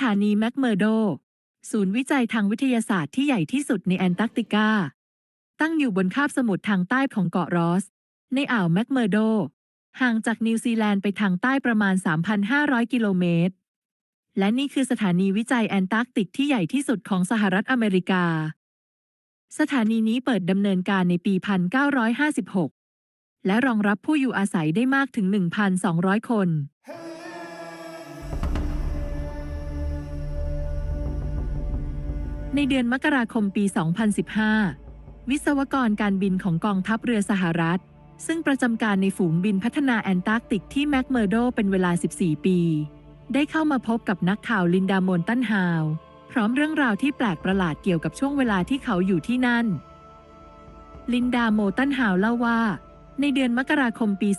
ถานีแมคเมอร์โด ศูนย์วิจัยทางวิทยาศาสตร์ที่ใหญ่ที่สุดในแอนตาร์กติกา ตั้งอยู่บนคาบสมุทรทางใต้ของเกาะรอส ในอ่าวแมคเมอร์โด ห่างจากนิวซีแลนด์ไปทางใต้ประมาณ 3,500 กิโลเมตร และนี่คือสถานีวิจัยแอนตาร์กติกที่ใหญ่ที่สุดของสหรัฐอเมริกา สถานีนี้เปิดดำเนินการในปี 1956 และรองรับผู้อยู่อาศัยได้มากถึง 1,200 คน ในเดือนมกราคมปี 2015 วิศวกรการบินของกองทัพเรือสหรัฐ ซึ่งประจำการในฝูงบินพัฒนาแอนตาร์กติกที่แมคเมอร์โดเป็นเวลา 14 ปี ได้เข้ามาพบกับนักข่าวลินดาโมนตันฮาว พร้อมเรื่องราวที่แปลกประหลาดเกี่ยวกับช่วงเวลาที่เขาอยู่ที่นั่น ลินดาโมตันฮาวเล่าว่า ในเดือนมกราคมปี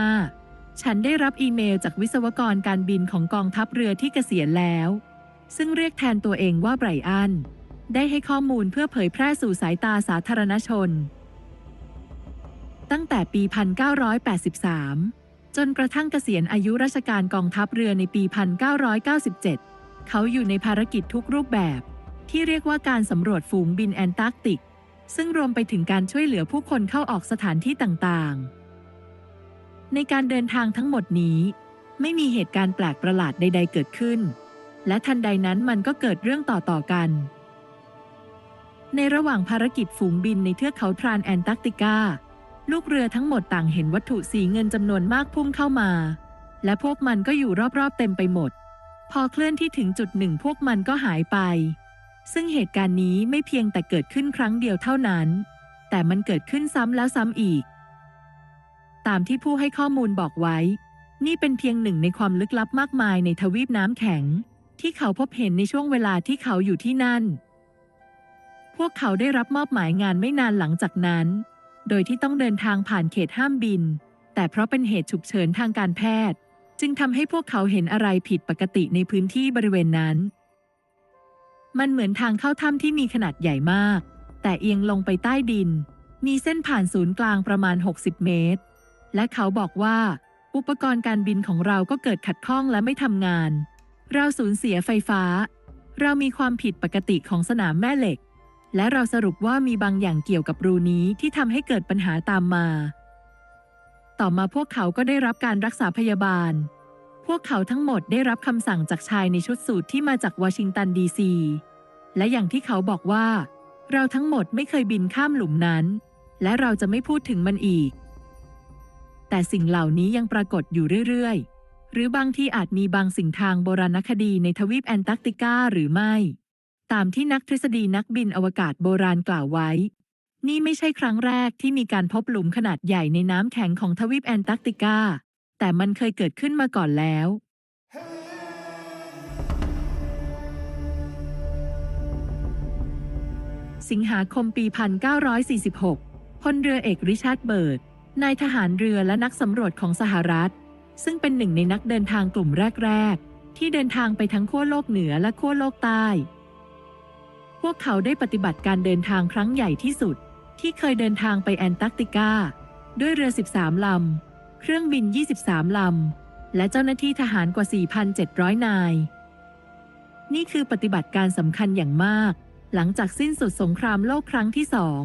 2015 ฉันได้รับอีเมลจากวิศวกรการบินของกองทัพเรือที่เกษียณแล้ว ซึ่งเรียกแทนตัวเองว่าไบรอัน ได้ให้ข้อมูลเพื่อเผยแพร่สู่สายตาสาธารณชน ตั้งแต่ปี 1983 จนกระทั่งเกษียณอายุราชการกองทัพเรือในปี 1997 เขาอยู่ในภารกิจทุกรูปแบบ ที่เรียกว่าการสำรวจฝูงบินแอนตาร์กติก ซึ่งรวมไปถึงการช่วยเหลือผู้คนเข้าออกสถานที่ต่างๆ ในการเดินทางทั้งหมดนี้ ไม่มีเหตุการณ์แปลกประหลาดใด ๆ เกิดขึ้น และทันใดนั้นมันก็เกิดเรื่องต่อๆกัน ในระหว่างภารกิจฝูงบินในเทือกเขาทรานแอนตาร์กติกา ลูกเรือทั้งหมดต่างเห็นวัตถุสีเงินจำนวนมากพุ่งเข้ามา และพวกมันก็อยู่รอบๆเต็มไปหมด พอเคลื่อนที่ถึงจุดหนึ่งพวกมันก็หายไป ซึ่งเหตุการณ์นี้ไม่เพียงแต่เกิดขึ้นครั้งเดียวเท่านั้น แต่มันเกิดขึ้นซ้ำแล้วซ้ำอีก ตามที่ผู้ให้ข้อมูลบอกไว้ นี่เป็นเพียงหนึ่งในความลึกลับมากมายในทวีปน้ำแข็ง ที่เขาพบเห็นในช่วงเวลาที่เขาอยู่ที่นั่น พวกเขาได้รับมอบหมายงานไม่นานหลังจากนั้น โดยที่ต้องเดินทางผ่านเขตห้ามบิน แต่เพราะเป็นเหตุฉุกเฉินทางการแพทย์ จึงทำให้พวกเขาเห็นอะไรผิดปกติในพื้นที่บริเวณนั้น มันเหมือนทางเข้าถ้ำที่มีขนาดใหญ่มาก แต่เอียงลงไปใต้ดิน มีเส้นผ่านศูนย์กลางประมาณ 60 เมตร และเขาบอกว่า อุปกรณ์การบินของเราก็เกิดขัดข้องและไม่ทำงาน เราสูญเสียไฟฟ้า เรามีความผิดปกติของสนามแม่เหล็ก และเราสรุปว่ามีบางอย่างเกี่ยวกับรูนี้ที่ทำให้เกิดปัญหาตามมา ต่อมาพวกเขาก็ได้รับการรักษาพยาบาล พวกเขาทั้งหมดได้รับคำสั่งจากชายในชุดสูทที่มาจากวอชิงตันดีซี และอย่างที่เขาบอกว่า เราทั้งหมดไม่เคยบินข้ามหลุมนั้น และเราจะไม่พูดถึงมันอีก แต่สิ่งเหล่านี้ยังปรากฏอยู่เรื่อยๆ หรือบางที่อาจมีบางสิ่งทางโบราณคดีในทวีปแอนตาร์กติกาหรือไม่ ตามที่นักทฤษฎีนักบินอวกาศโบราณกล่าวไว้ นี่ไม่ใช่ครั้งแรกที่มีการพบหลุมขนาดใหญ่ในน้ำแข็งของทวีปแอนตาร์กติกา แต่มันเคยเกิดขึ้นมาก่อนแล้ว สิงหาคมปี 1946 พลเรือเอกริชาร์ดเบิร์ด นายทหารเรือและนักสำรวจของสหรัฐ ซึ่งเป็นหนึ่งในนักเดินทางกลุ่มแรก ๆ ที่เดินทางไปทั้งขั้วโลกเหนือและขั้วโลกใต้ พวกเขาได้ปฏิบัติการเดินทางครั้งใหญ่ที่สุด ที่เคยเดินทางไปแอนตาร์กติกา ด้วยเรือ 13 ลำ เครื่องบิน 23 ลำ และเจ้าหน้าที่ทหารกว่า 4,700 นาย นี่คือปฏิบัติการสำคัญอย่างมาก หลังจากสิ้นสุดสงครามโลกครั้งที่สอง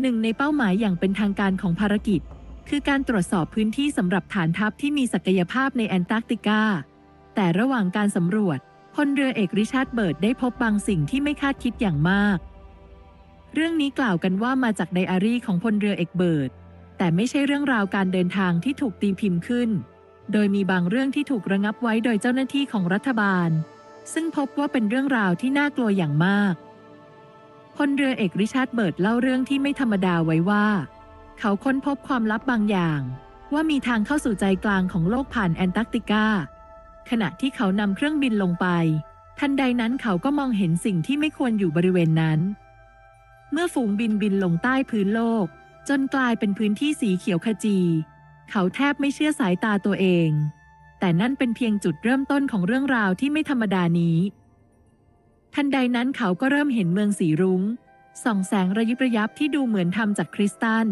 หนึ่งในเป้าหมายอย่างเป็นทางการของภารกิจ คือการตรวจสอบพื้นที่สำหรับฐานทัพที่มีศักยภาพในแอนตาร์กติกา แต่ระหว่างการสำรวจพลเรือเอกริชาร์ดเบิร์ดได้พบบางสิ่งที่ไม่คาดคิดอย่างมาก เรื่องนี้กล่าวกันว่ามาจากไดอารี่ของพลเรือเอกเบิร์ด แต่ไม่ใช่เรื่องราวการเดินทางที่ถูกตีพิมพ์ขึ้น โดยมีบางเรื่องที่ถูกระงับไว้โดยเจ้าหน้าที่ของรัฐบาล ซึ่งพบว่าเป็นเรื่องราวที่น่ากลัวอย่างมากพลเรือเอกริชาร์ดเบิร์ดเล่าเรื่องที่ไม่ธรรมดาไว้ว่า เขาค้นพบความลับบางอย่าง ว่ามีทางเข้าสู่ใจกลางของโลกผ่านแอนตาร์กติกา ขณะที่เขานำเครื่องบินลงไป ทันใดนั้นเขาก็มองเห็นสิ่งที่ไม่ควรอยู่บริเวณนั้น เมื่อฝูงบินบินลงใต้พื้นโลก จนกลายเป็นพื้นที่สีเขียวขจี เขาแทบไม่เชื่อสายตาตัวเอง แต่นั่นเป็นเพียงจุดเริ่มต้นของเรื่องราวที่ไม่ธรรมดานี้ ทันใดนั้นเขาก็เริ่มเห็นเมืองสีรุง้งส่องแสงระยิบระยับที่ดูเหมือนทำจากคริสตัล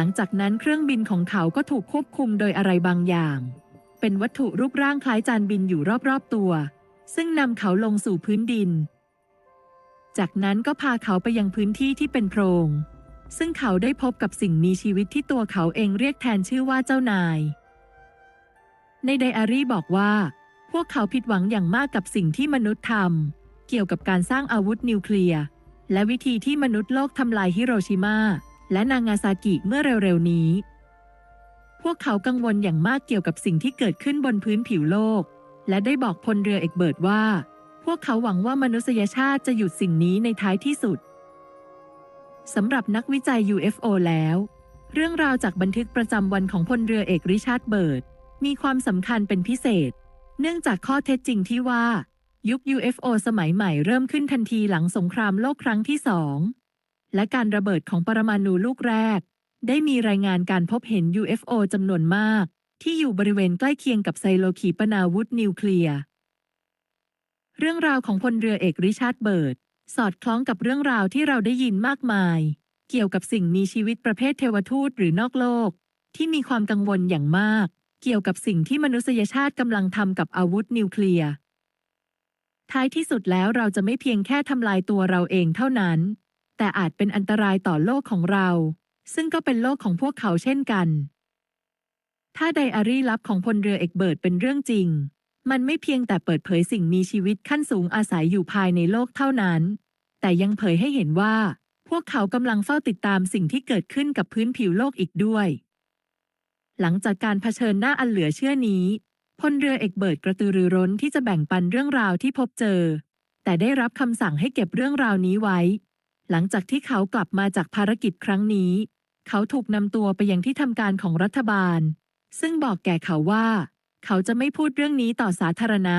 หลังจากนั้นเครื่องบินของเขาก็ถูกควบคุมโดยอะไรบางอย่าง เป็นวัตถุรูปร่างคล้ายจานบินอยู่รอบๆตัว ซึ่งนำเขาลงสู่พื้นดิน จากนั้นก็พาเขาไปยังพื้นที่ที่เป็นโพรง ซึ่งเขาได้พบกับสิ่งมีชีวิตที่ตัวเขาเองเรียกแทนชื่อว่าเจ้านาย ในไดอารี่บอกว่า พวกเขาผิดหวังอย่างมากกับสิ่งที่มนุษย์ทำเกี่ยวกับการสร้างอาวุธนิวเคลียร์และวิธีที่มนุษย์โลกทำลายฮิโรชิมา และนางาซากิเมื่อเร็วๆนี้ พวกเขากังวลอย่างมากเกี่ยวกับสิ่งที่เกิดขึ้นบนพื้นผิวโลก และได้บอกพลเรือเอกเบิร์ดว่า พวกเขาหวังว่ามนุษยชาติจะหยุดสิ่งนี้ในท้ายที่สุดสำหรับนักวิจัย UFO แล้ว เรื่องราวจากบันทึกประจำวันของพลเรือเอกริชาร์ดเบิร์ดมีความสำคัญเป็นพิเศษ เนื่องจากข้อเท็จจริงที่ว่า ยุค UFO สมัยใหม่เริ่มขึ้นทันทีหลังสงครามโลกครั้งที่สอง และการระเบิดของปรมาณูลูกแรก ได้มีรายงานการพบเห็น UFO จำนวนมาก ที่อยู่บริเวณใกล้เคียงกับไซโลขีปนาวุธนิวเคลียร์ เรื่องราวของพลเรือเอกริชาร์ดเบิร์ด สอดคล้องกับเรื่องราวที่เราได้ยินมากมาย เกี่ยวกับสิ่งมีชีวิตประเภทเทวทูตหรือนอกโลก ที่มีความกังวลอย่างมาก เกี่ยวกับสิ่งที่มนุษยชาติกำลังทำกับอาวุธนิวเคลียร์ท้ายที่สุดแล้วเราจะไม่เพียงแค่ทำลายตัวเราเองเท่านั้น แต่อาจเป็นอันตรายต่อโลกของเรา ซึ่งก็เป็นโลกของพวกเขาเช่นกัน ถ้าไดอารี่ลับของพลเรือเอกเบิร์ดเป็นเรื่องจริง มันไม่เพียงแต่เปิดเผยสิ่งมีชีวิตขั้นสูงอาศัยอยู่ภายในโลกเท่านั้น แต่ยังเผยให้เห็นว่า พวกเขากำลังเฝ้าติดตามสิ่งที่เกิดขึ้นกับพื้นผิวโลกอีกด้วย หลังจากการเผชิญหน้าอันเหลือเชื่อนี้พลเรือเอกเบิร์ดกระตือรือร้นที่จะแบ่งปันเรื่องราวที่พบเจอ แต่ได้รับคำสั่งให้เก็บเรื่องราวนี้ไว้ หลังจากที่เขากลับมาจากภารกิจครั้งนี้ เขาถูกนำตัวไปยังที่ทำการของรัฐบาล ซึ่งบอกแก่เขาว่า เขาจะไม่พูดเรื่องนี้ต่อสาธารณะ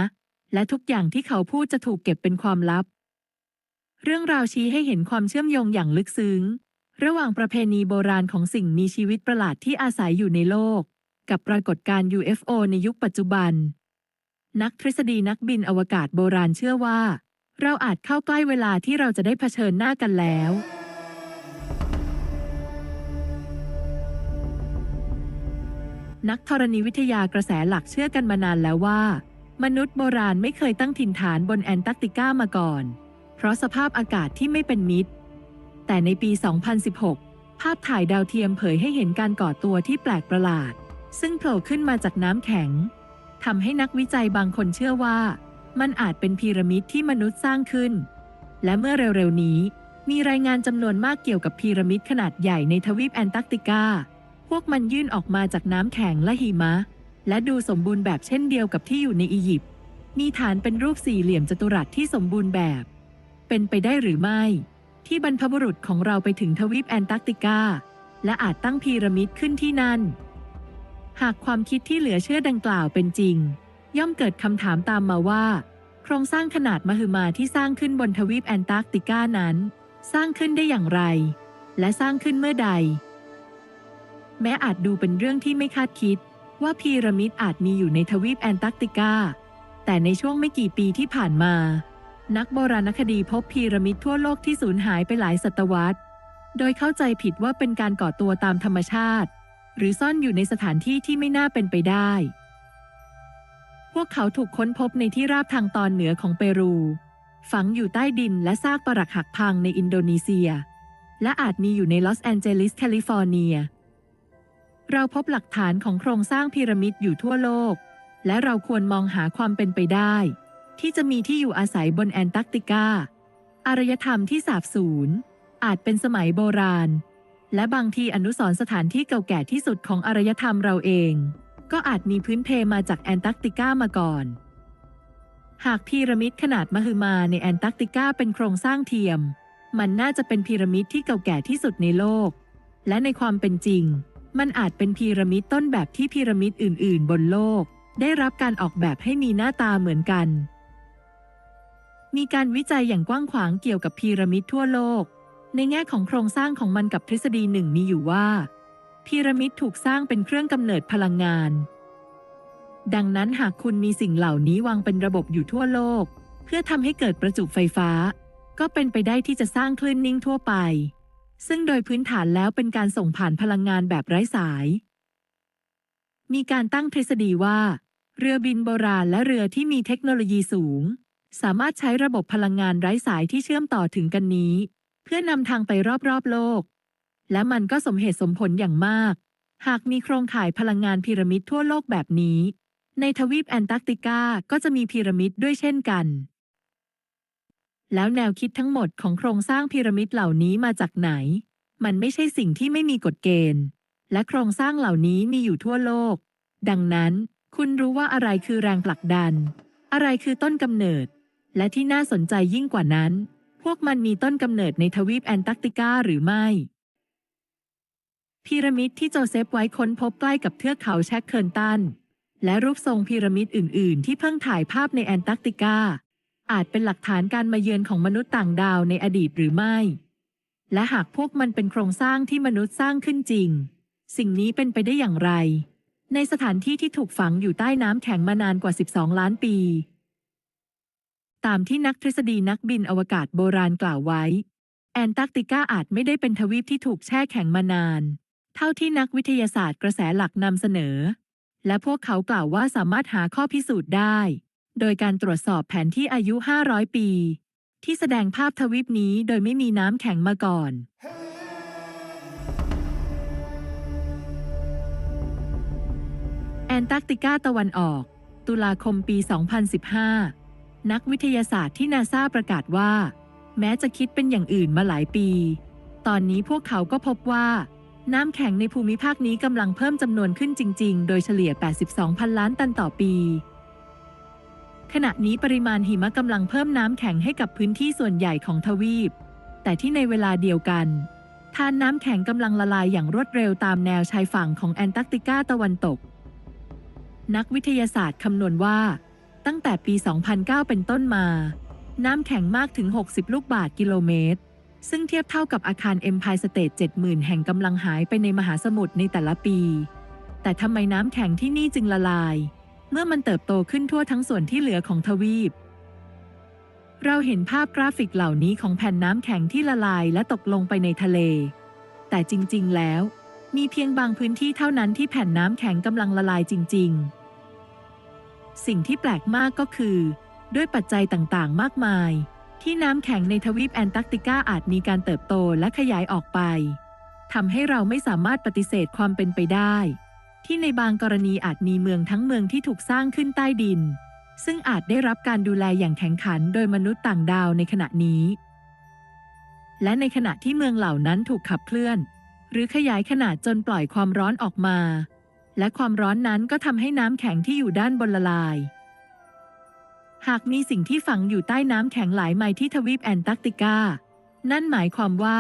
และทุกอย่างที่เขาพูดจะถูกเก็บเป็นความลับ เรื่องราวชี้ให้เห็นความเชื่อมโยงอย่างลึกซึ้ง ระหว่างประเพณีโบราณของสิ่งมีชีวิตประหลาดที่อาศัยอยู่ในโลก กับปรากฏการณ์ UFO ในยุคปัจจุบัน นักทฤษฎีนักบินอวกาศโบราณเชื่อว่า เราอาจเข้าใกล้เวลาที่เราจะได้เผชิญหน้ากันแล้ว นักธรณีวิทยากระแสหลักเชื่อกันมานานแล้วว่า มนุษย์โบราณไม่เคยตั้งถิ่นฐานบนแอนตาร์กติกามาก่อน เพราะสภาพอากาศที่ไม่เป็นมิตร แต่ในปี 2016 ภาพถ่ายดาวเทียมเผยให้เห็นการก่อตัวที่แปลกประหลาด ซึ่งโผล่ขึ้นมาจากน้ำแข็งทำให้นักวิจัยบางคนเชื่อว่า มันอาจเป็นพีระมิดที่มนุษย์สร้างขึ้น และเมื่อเร็วๆนี้ มีรายงานจำนวนมากเกี่ยวกับพีระมิดขนาดใหญ่ในทวีปแอนตาร์กติกา พวกมันยื่นออกมาจากน้ำแข็งและหิมะ และดูสมบูรณ์แบบเช่นเดียวกับที่อยู่ในอียิปต์ มีฐานเป็นรูปสี่เหลี่ยมจัตุรัสที่สมบูรณ์แบบ เป็นไปได้หรือไม่ ที่บรรพบุรุษของเราไปถึงทวีปแอนตาร์กติกา และอาจตั้งพีระมิดขึ้นที่นั่น หากความคิดที่เหลือเชื่อดังกล่าวเป็นจริงย่อมเกิดคำถามตามมาว่า ครงสร้างขนาดมหึมาที่สร้างขึ้นบนทวีปแอนตาร์กติกานั้น สร้างขึ้นได้อย่างไร และสร้างขึ้นเมื่อใด แม้อาจดูเป็นเรื่องที่ไม่คาดคิด ว่าพีระมิดอาจมีอยู่ในทวีปแอนตาร์กติกา แต่ในช่วงไม่กี่ปีที่ผ่านมา นักโบราณคดีพบพีระมิดทั่วโลกที่สูญหายไปหลายศตวรรษ โดยเข้าใจผิดว่าเป็นการก่อตัวตามธรรมชาติ หรือซ่อนอยู่ในสถานที่ที่ไม่น่าเป็นไปได้ พวกเขาถูกค้นพบในที่ราบทางตอนเหนือของเปรู ฝังอยู่ใต้ดินและซากปรักหักพังในอินโดนีเซีย และอาจมีอยู่ในลอสแอนเจลิสแคลิฟอร์เนีย เราพบหลักฐานของโครงสร้างพีระมิดอยู่ทั่วโลก และเราควรมองหาความเป็นไปได้ ที่จะมีที่อยู่อาศัยบนแอนตาร์กติกาอารยธรรมที่สาบสูญอาจเป็นสมัยโบราณ และบางทีอนุสรณ์สถานที่เก่าแก่ที่สุดของอารยธรรมเราเอง ก็อาจมีพื้นเพมาจากแอนตาร์กติกามาก่อน หากพีระมิดขนาดมหึมาในแอนตาร์กติกาเป็นโครงสร้างเทียม มันน่าจะเป็นพีระมิดที่เก่าแก่ที่สุดในโลก และในความเป็นจริง มันอาจเป็นพีระมิดต้นแบบที่พีระมิดอื่น ๆ บนโลก ได้รับการออกแบบให้มีหน้าตาเหมือนกัน มีการวิจัยอย่างกว้างขวางเกี่ยวกับพีระมิดทั่วโลก ในแง่ของโครงสร้างของมันกับทฤษฎีหนึ่งมีอยู่ว่า พีระมิดถูกสร้างเป็นเครื่องกำเนิดพลังงาน ดังนั้นหากคุณมีสิ่งเหล่านี้วางเป็นระบบอยู่ทั่วโลก เพื่อทำให้เกิดประจุไฟฟ้า ก็เป็นไปได้ที่จะสร้างคลื่นนิ่งทั่วไป ซึ่งโดยพื้นฐานแล้วเป็นการส่งผ่านพลังงานแบบไร้สาย มีการตั้งทฤษฎีว่า เรือบินโบราณและเรือที่มีเทคโนโลยีสูง สามารถใช้ระบบพลังงานไร้สายที่เชื่อมต่อถึงกันนี้ เพื่อนำทางไปรอบๆโลก และมันก็สมเหตุสมผลอย่างมาก หากมีโครงข่ายพลังงานพีระมิดทั่วโลกแบบนี้ ในทวีปแอนตาร์กติกาก็จะมีพีระมิดด้วยเช่นกัน แล้วแนวคิดทั้งหมดของโครงสร้างพีระมิดเหล่านี้มาจากไหน มันไม่ใช่สิ่งที่ไม่มีกฎเกณฑ์ และโครงสร้างเหล่านี้มีอยู่ทั่วโลก ดังนั้น คุณรู้ว่าอะไรคือแรงผลักดัน อะไรคือต้นกำเนิด และที่น่าสนใจยิ่งกว่านั้น พวกมันมีต้นกำเนิดในทวีปแอนตาร์กติกาหรือไม่ พีระมิดที่โจเซฟไว้ค้นพบใกล้กับเทือกเขาแชคเคิลตัน และรูปทรงพีระมิดอื่น ๆ ที่เพิ่งถ่ายภาพในแอนตาร์กติกา อาจเป็นหลักฐานการมาเยือนของมนุษย์ต่างดาวในอดีตหรือไม่ และหากพวกมันเป็นโครงสร้างที่มนุษย์สร้างขึ้นจริง สิ่งนี้เป็นไปได้อย่างไร ในสถานที่ที่ถูกฝังอยู่ใต้น้ำแข็งมานานกว่า 12 ล้านปี ตามที่นักทฤษฎีนักบินอวกาศโบราณกล่าวไว้ แอนตาร์กติกาอาจไม่ได้เป็นทวีปที่ถูกแช่แข็งมานาน เท่าที่นักวิทยาศาสตร์กระแสหลักนำเสนอ และพวกเขากล่าวว่าสามารถหาข้อพิสูจน์ได้ โดยการตรวจสอบแผนที่อายุ 500 ปี ที่แสดงภาพทวีปนี้โดยไม่มีน้ำแข็งมาก่อน แอนตาร์กติกาตะวันออก ตุลาคมปี 2015 นักวิทยาศาสตร์ที่นาซาประกาศว่า แม้จะคิดเป็นอย่างอื่นมาหลายปี ตอนนี้พวกเขาก็พบว่า น้ำแข็งในภูมิภาคนี้กำลังเพิ่มจำนวนขึ้นจริง ๆ โดยเฉลี่ย 82พันล้านตันต่อปี ขณะนี้ปริมาณหิมะกำลังเพิ่มน้ำแข็งให้กับพื้นที่ส่วนใหญ่ของทวีป แต่ที่ในเวลาเดียวกันทานน้ำแข็งกำลังละลายอย่างรวดเร็วตามแนวชายฝั่งของแอนตาร์กติกาตะวันตก นักวิทยาศาสตร์คำนวณว่า ตั้งแต่ปี 2009 เป็นต้นมา น้ำแข็งมากถึง 60 ลูกบาทกิโลเมตร ซึ่งเทียบเท่ากับอาคาร Empire State 70,000 แห่งกำลังหายไปในมหาสมุทรในแต่ละปี แต่ทำไมน้ำแข็งที่นี่จึงละลาย เมื่อมันเติบโตขึ้นทั่วทั้งส่วนที่เหลือของทวีป เราเห็นภาพกราฟิกเหล่านี้ของแผ่นน้ำแข็งที่ละลายและตกลงไปในทะเล แต่จริง ๆ แล้ว มีเพียงบางพื้นที่เท่านั้นที่แผ่นน้ำแข็งกำลังละลายจริง ๆ สิ่งที่แปลกมากก็คือ ด้วยปัจจัยต่าง ๆ มากมาย ที่น้ำแข็งในทวีปแอนตาร์กติกาอาจมีการเติบโตและขยายออกไปทำให้เราไม่สามารถปฏิเสธความเป็นไปได้ ที่ในบางกรณีอาจมีเมืองทั้งเมืองที่ถูกสร้างขึ้นใต้ดิน ซึ่งอาจได้รับการดูแลอย่างแข็งขันโดยมนุษย์ต่างดาวในขณะนี้ และในขณะที่เมืองเหล่านั้นถูกขับเคลื่อน หรือขยายขนาดจนปล่อยความร้อนออกมา และความร้อนนั้นก็ทำให้น้ำแข็งที่อยู่ด้านบนละลาย หากมีสิ่งที่ฝังอยู่ใต้น้ำแข็งหลายไมล์ที่ทวีปแอนตาร์กติกา นั่นหมายความว่า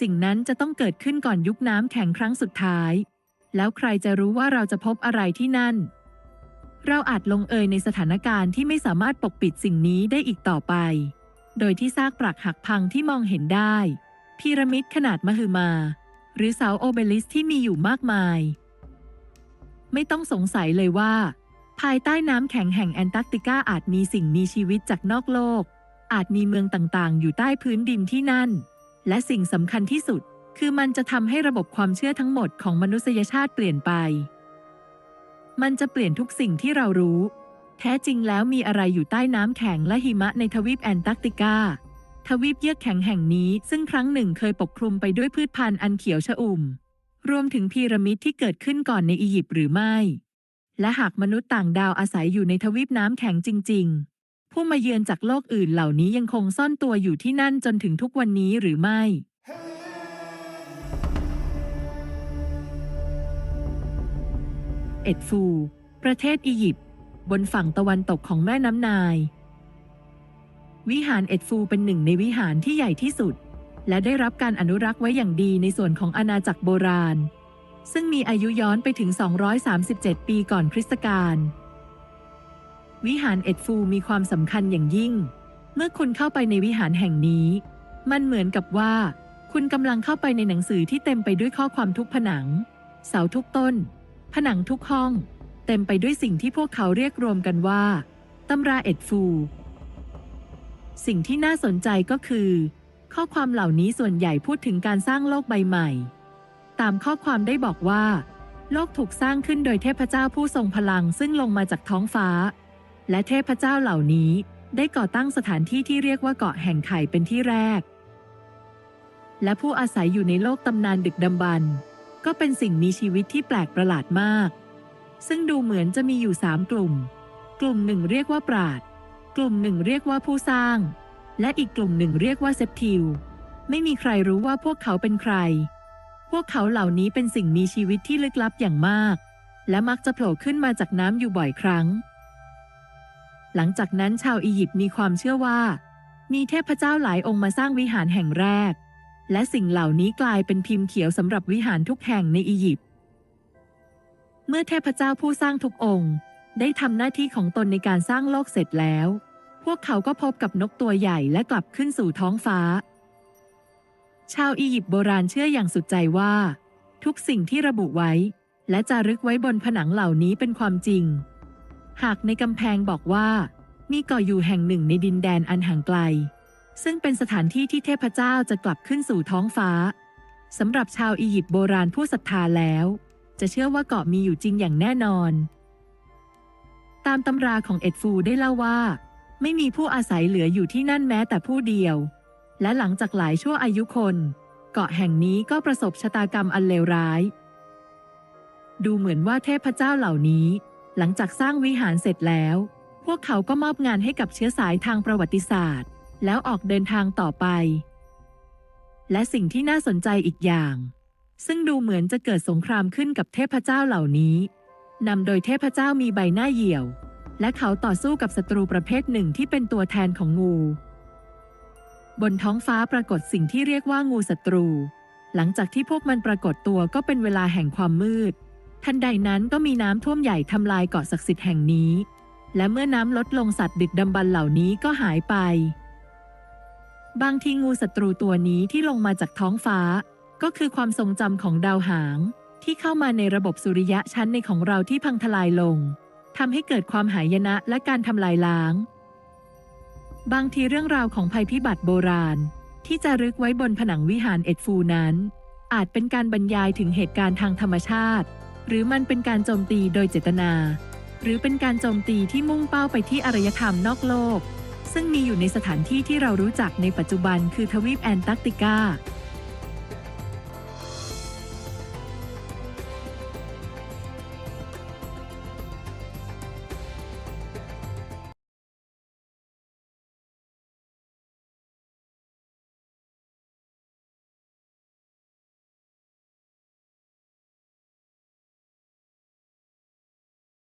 สิ่งนั้นจะต้องเกิดขึ้นก่อนยุคน้ำแข็งครั้งสุดท้าย แล้วใครจะรู้ว่าเราจะพบอะไรที่นั่น เราอาจลงเอยในสถานการณ์ที่ไม่สามารถปกปิดสิ่งนี้ได้อีกต่อไป โดยที่ซากปรักหักพังที่มองเห็นได้ พีระมิดขนาดมหึมา หรือเสาโอเบลิสที่มีอยู่มากมาย ไม่ต้องสงสัยเลยว่า ภายใต้น้ำแข็งแห่งแอนตาร์กติกาอาจมีสิ่งมีชีวิตจากนอกโลก อาจมีเมืองต่างๆ อยู่ใต้พื้นดินที่นั่น และสิ่งสำคัญที่สุด คือมันจะทำให้ระบบความเชื่อทั้งหมดของมนุษยชาติเปลี่ยนไป มันจะเปลี่ยนทุกสิ่งที่เรารู้ แท้จริงแล้วมีอะไรอยู่ใต้น้ำแข็งและหิมะในทวีปแอนตาร์กติกา ทวีปเยือกแข็งแห่งนี้ซึ่งครั้งหนึ่งเคยปกคลุมไปด้วยพืชพันธุ์อันเขียวชอุ่ม รวมถึงพีระมิดที่เกิดขึ้นก่อนในอียิปต์หรือไม่ และหากมนุษย์ต่างดาวอาศัยอยู่ในทวีปน้ำแข็งจริง ๆ ผู้มาเยือนจากโลกอื่นเหล่านี้ยังคงซ่อนตัวอยู่ที่นั่นจนถึงทุกวันนี้หรือไม่ เอ็ดฟู ประเทศอียิปต์บนฝั่งตะวันตกของแม่น้ำนาย วิหารเอ็ดฟูเป็นหนึ่งในวิหารที่ใหญ่ที่สุด และได้รับการอนุรักษ์ไว้อย่างดีในส่วนของอาณาจักรโบราณ ซึ่งมีอายุย้อนไปถึง 237 ปีก่อนคริสตกาล วิหารเอ็ดฟูมีความสำคัญอย่างยิ่ง เมื่อคุณเข้าไปในวิหารแห่งนี้ มันเหมือนกับว่า คุณกำลังเข้าไปในหนังสือที่เต็มไปด้วยข้อความทุกผนัง เสาทุกต้น ผนังทุกห้อง เต็มไปด้วยสิ่งที่พวกเขาเรียกรวมกันว่าตำราเอ็ดฟู สิ่งที่น่าสนใจก็คือ ข้อความเหล่านี้ส่วนใหญ่พูดถึงการสร้างโลกใบใหม่ ตามข้อความได้บอกว่า โลกถูกสร้างขึ้นโดยเทพเจ้าผู้ทรงพลังซึ่งลงมาจากท้องฟ้า และเทพเจ้าเหล่านี้ได้ก่อตั้งสถานที่ที่เรียกว่าเกาะแห่งไข่เป็นที่แรก และผู้อาศัยอยู่ในโลกตำนานดึกดำบรรพ์ก็เป็นสิ่งมีชีวิตที่แปลกประหลาดมาก ซึ่งดูเหมือนจะมีอยู่สามกลุ่ม กลุ่มหนึ่งเรียกว่าปราด กลุ่มหนึ่งเรียกว่าผู้สร้าง และอีกกลุ่มหนึ่งเรียกว่าเซปทิล ไม่มีใครรู้ว่าพวกเขาเป็นใคร พวกเขาเหล่านี้เป็นสิ่งมีชีวิตที่ลึกลับอย่างมาก และมักจะโผล่ขึ้นมาจากน้ำอยู่บ่อยครั้ง หลังจากนั้นชาวอียิปต์มีความเชื่อว่า มีเทพเจ้าหลายองค์มาสร้างวิหารแห่งแรก และสิ่งเหล่านี้กลายเป็นพิมพ์เขียวสำหรับวิหารทุกแห่งในอียิปต์ เมื่อเทพเจ้าผู้สร้างทุกองค์ ได้ทำหน้าที่ของตนในการสร้างโลกเสร็จแล้ว พวกเขาก็พบกับนกตัวใหญ่และกลับขึ้นสู่ท้องฟ้า ชาวอียิปต์โบราณเชื่ออย่างสุดใจว่า ทุกสิ่งที่ระบุไว้ และจารึกไว้บนผนังเหล่านี้เป็นความจริง หากในกำแพงบอกว่า มีเก่ออยู่แห่งหนึ่งในดินแดนอันห่างไกล ซึ่งเป็นสถานที่ที่เทพเจ้าจะกลับขึ้นสู่ท้องฟ้าสำหรับชาวอียิปต์โบราณผู้ศรัทธาแล้ว จะเชื่อว่าเกาะมีอยู่จริงอย่างแน่นอน ตามตำราของเอ็ดฟูได้เล่าว่า ไม่มีผู้อาศัยเหลืออยู่ที่นั่นแม้แต่ผู้เดียว และหลังจากหลายชั่วอายุคน เกาะแห่งนี้ก็ประสบชะตากรรมอันเลวร้าย ดูเหมือนว่าเทพเจ้าเหล่านี้ หลังจากสร้างวิหารเสร็จแล้ว พวกเขาก็มอบงานให้กับเชื้อสายทางประวัติศาสตร์ แล้วออกเดินทางต่อไป และสิ่งที่น่าสนใจอีกอย่าง ซึ่งดูเหมือนจะเกิดสงครามขึ้นกับเทพเจ้าเหล่านี้นำโดยเทพเจ้ามีใบหน้าเหี่ยว และเขาต่อสู้กับศัตรูประเภทหนึ่งที่เป็นตัวแทนของงู บนท้องฟ้าปรากฏสิ่งที่เรียกว่างูศัตรู หลังจากที่พวกมันปรากฏตัวก็เป็นเวลาแห่งความมืด ทันใดนั้นก็มีน้ำท่วมใหญ่ทำลายเกาะศักดิ์สิทธิ์แห่งนี้ และเมื่อน้ำลดลงสัตว์ดึกดำบรรเหล่านี้ก็หายไป บางทีงูศัตรูตัวนี้ที่ลงมาจากท้องฟ้า ก็คือความทรงจำของดาวหาง ที่เข้ามาในระบบสุริยะชั้นในของเราที่พังทลายลงทำให้เกิดความหายนะและการทำลายล้าง บางทีเรื่องราวของภัยพิบัติโบราณ ที่จะรึกไว้บนผนังวิหารเอ็ดฟูนั้น อาจเป็นการบรรยายถึงเหตุการณ์ทางธรรมชาติ หรือมันเป็นการโจมตีโดยเจตนา หรือเป็นการโจมตีที่มุ่งเป้าไปที่อารยธรรมนอกโลก ซึ่งมีอยู่ในสถานที่ที่เรารู้จักในปัจจุบันคือทวีปแอนตาร์กติกา